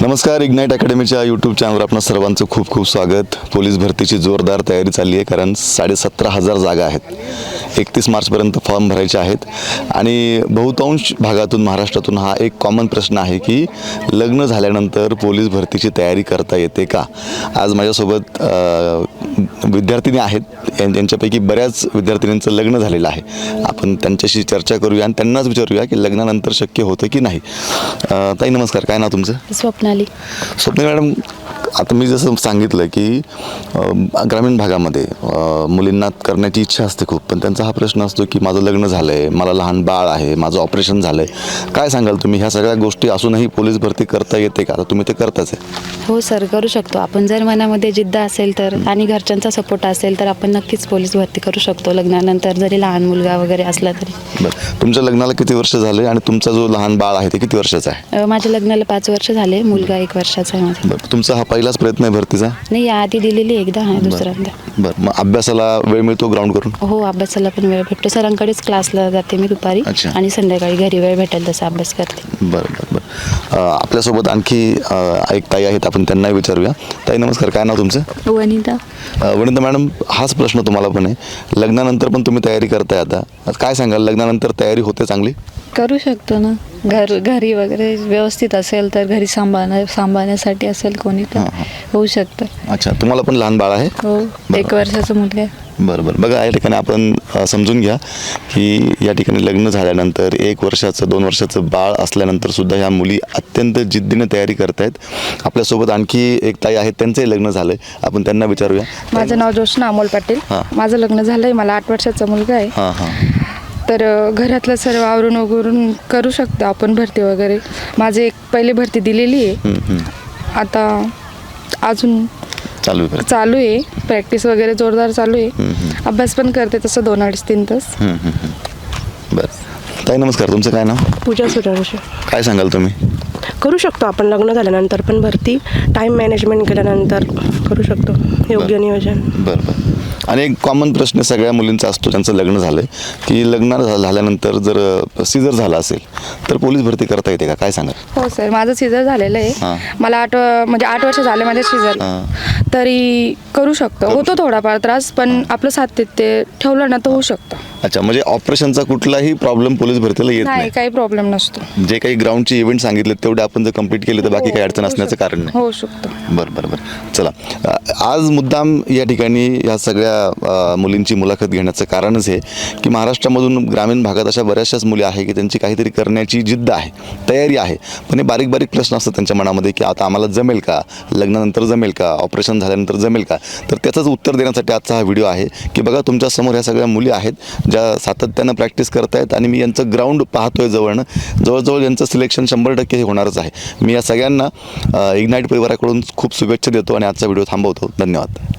नमस्कार ignite अकॅडमीच्या YouTube चॅनलवर आपण सर्वांचं खूप खूप स्वागत. पोलीस भरतीची जोरदार तयारी चालली आहे कारण साडेसतरा हजार जागा आहेत. एकतीस मार्चपर्यंत फॉर्म भरायचे आहेत. आणि बहुतांश भागातून महाराष्ट्रातून हा एक कॉमन प्रश्न आहे की लग्न झाल्यानंतर पोलीस भरतीची तयारी करता येते का? आज माझ्यासोबत विद्यार्थिनी आहेत. यांच्यापैकी बऱ्याच विद्यार्थिनींचं लग्न झालेलं आहे. आपण त्यांच्याशी चर्चा करूया आणि त्यांनाच विचारूया की लग्नानंतर शक्य होतं की नाही. ताई नमस्कार. काय नाव तुमचं? स्वप्नाली. स्वप्नील मॅडम आता मी जसं सांगितलं की ग्रामीण भागामध्ये मुलींना करण्याची इच्छा असते खूप पण त्यांचा हा प्रश्न असतो की माझं लग्न झालं आहे मला लहान बाळ आहे माझं ऑपरेशन झालं आहे काय सांगाल तुम्ही? ह्या सगळ्या गोष्टी असूनही पोलीस भरती करता येते का? आता तुम्ही ते करताच आहे. हो सर करू शकतो. आपण जर मनामध्ये जिद्द असेल तर आणि घरच्यांचा सपोर्ट असेल तर आपण नक्कीच पोलीस भरती करू शकतो लग्नानंतर. जरी लहान मुलगा वगैरे असला तरी. बरं. तुमच्या लग्नाला किती वर्ष झाले आणि तुमचा जो लहान बाळ आहे ते किती वर्षाचा आहे? माझ्या लग्नाला पाच वर्ष झाले मुलगा एक वर्षाचा आहे माझा. बरं. तुमचा हा पहिलाच प्रयत्न आहे भरतीचा नाही या आधी दिलेली एकदा आहे दुसऱ्यांदा. बरं. मग अभ्यासाला वेळ मिळतो ग्राउंड करून हो अभ्यासाला पण वेळ भेटतो. सरांकडेच क्लासला जाते मी दुपारी अच्छा. आणि संध्याकाळी घरी वेळ भेटेल तसा अभ्यास करते. बरं बरं बरं. अ, आपल्यासोबत आणखी अ, एक ताई आहेत. आपण त्यांना विचारूया. ताई नमस्कार. काय नाव तुमचं? वनिता. अ, वनिता मॅडम हाच प्रश्न तुम्हाला पण आहे. लग्नानंतर पण तुम्ही तयारी करताय आता. आज काय सांगाल? लग्नानंतर तयारी होते चांगली? करू शकतो ना. घर घरी वगैरे व्यवस्थित असेल तर घरी सांभाळण्या सांभाळण्यासाठी असेल कोणी तर हां, हां. होऊ शकतं. अच्छा तुम्हाला पण लहान बाळ आहे? हो एक. वर्षाचा मुलगा आहे. बरं बरं. बघा या ठिकाणी आपण अ, समजून घ्या की या ठिकाणी लग्न झाल्यानंतर एक वर्षाचं दोन वर्षाचं बाळ असल्यानंतर सुद्धा ह्या मुली अत्यंत जिद्दीने तयारी करतायत. आपल्यासोबत आणखी एक ताई आहेत त्यांचंही लग्न झालंय. आपण त्यांना विचारूया. माझं नाव जोशना अमोल पाटील. हां. माझं लग्न झालंय मला आठ वर्षाचा मुलगा आहे. हां हां. तर घरातलं सर्व आवरून वगैरून करू शकतो आपण भरती वगैरे. माझे एक पहिले भरती दिलेली आहे. आता अजून चालू आहे. चालू आहे. प्रॅक्टिस वगैरे जोरदार चालू आहे. अभ्यास पण करते तसं दोन अडीच तीन तास. बरं. ताई नमस्कार. तुमचं काय नाव? पूजा सूर्यवंशी काय सांगाल तुम्ही? करू शकतो आपण. लग्न झाल्यानंतर पण भरती. टाईम मॅनेजमेंट केल्यानंतर करू शकतो. योग्य. नियोजन. बरं बरं. आणि एक कॉमन प्रश्न सगळ्या मुलींचा असतो त्यांचं लग्न झालं की लग्न झाल्यानंतर जर सिजर झाला असेल तर पोलीस भरती करता येते का? काय सांगा हो सर माझं सिझर झालेलं हां. आहे मला आठ म्हणजे आठ वर्ष झाले माझे सिझर हां. तरी करू शकतो. होतो थोडाफार त्रास पण आपलं सातत्य ठेवलं ना तर होऊ शकतं. अच्छा म्हणजे ऑपरेशनचा कुठलाही प्रॉब्लेम पोलीस भरतीला येत नाही काही प्रॉब्लेम नसतो. जे काही ग्राउंडचे इव्हेंट सांगितले तेवढे आपण जर कंप्लीट केले तर बाकी काही अडचण असण्याचं. कारण नाही. होऊ शकतो. बरं बरं बरं. चला. आज मुद्दाम या ठिकाणी या सगळ्या अ, मुलींची मुलाखत घेण्याचं कारणच हे की महाराष्ट्रामधून ग्रामीण भागात अशा बऱ्याचशाच मुली आहे की त्यांची काहीतरी करण्याची जिद्द आहे तयारी आहे. पण हे बारीक बारीक प्रश्न असतात त्यांच्या मनामध्ये की आता आम्हाला जमेल का? लग्नानंतर जमेल का? ऑपरेशन झाल्यानंतर जमेल का? तर त्याचंच उत्तर देण्यासाठी आजचा हा व्हिडिओ आहे की बघा तुमच्यासमोर ह्या सगळ्या मुली आहेत ज्या सातत्यानं प्रॅक्टिस करतायत आणि मी यांचं ग्राउंड पाहतोय जवळनं. जवळजवळ यांचं सिलेक्शन शंभर टक्के हे होणारच आहे. मी या सगळ्यांना इग्नाईट परिवाराकडून खूप शुभेच्छा देतो आणि आजचा व्हिडिओ थांबवतो. धन्यवाद.